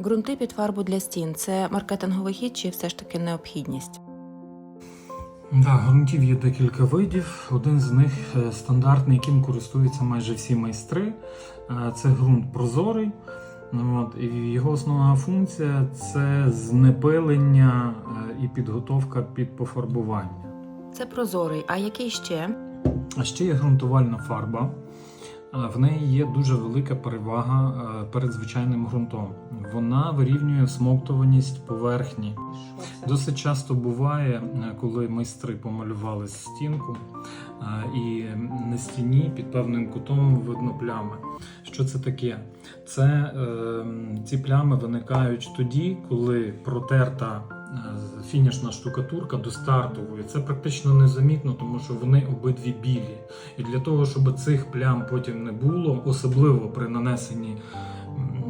Ґрунти під фарбу для стін це маркетинговий хід чи все ж таки необхідність? Да, ґрунтів є декілька видів. Один з них е, стандартний, яким користуються майже всі майстри. Е, Це ґрунт прозорий. От, і його основна функція це знепилення е, і підготовка під пофарбування. Це прозорий, а який ще? А ще є ґрунтувальна фарба. В неї є дуже велика перевага е, перед звичайним ґрунтом. Вона вирівнює всмоктуваність поверхні. Досить часто буває, е, коли майстри помалювали стінку, е, і на стіні під певним кутом видно плями. Що це таке? Це е, ці плями виникають тоді, коли протерта фінішна штукатурка до стартової. Це практично незамітно, тому що вони обидві білі. І для того, щоб цих плям потім не було, особливо при нанесенні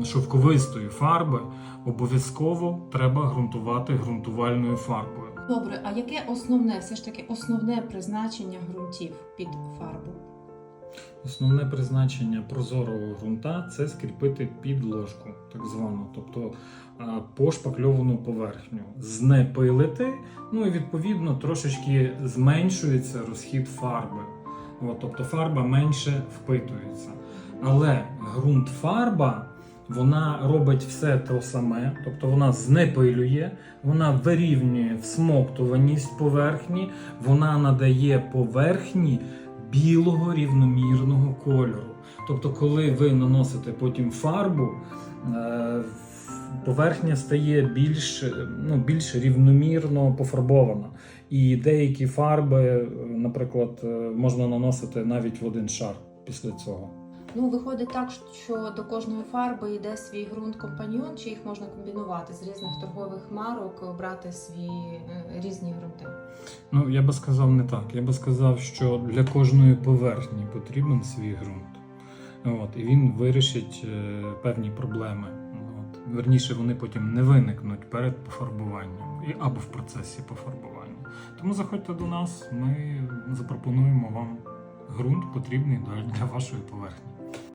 шовковистої фарби, обов'язково треба ґрунтувати ґрунтувальною фарбою. Добре, а яке основне, все ж таки основне призначення ґрунтів під фарбу? Основне призначення прозорого ґрунта це скріпити підложку, так звану, тобто пошпакльовану поверхню, знепилити, ну і відповідно трошечки зменшується розхід фарби. От, тобто фарба менше впитується. Але ґрунт фарба вона робить все те саме, тобто вона знепилює, вона вирівнює всмоктуваність поверхні, вона надає поверхні білого рівномірного кольору. Тобто, коли ви наносите потім фарбу, е, поверхня стає більш, ну, більш рівномірно пофарбована. І деякі фарби, е, наприклад, е, можна наносити навіть в один шар після цього. Ну, виходить так, що до кожної фарби йде свій ґрунт компаньйон, чи їх можна комбінувати з різних торгових марок, брати свої е, різні ґрунти. Ну, я би сказав не так. Я би сказав, що для кожної поверхні потрібен свій ґрунт. От, і він вирішить е, певні проблеми. От. Верніше, вони потім не виникнуть перед пофарбуванням і, або в процесі пофарбування. Тому заходьте до нас, ми запропонуємо вам ґрунт потрібний для вашої поверхні.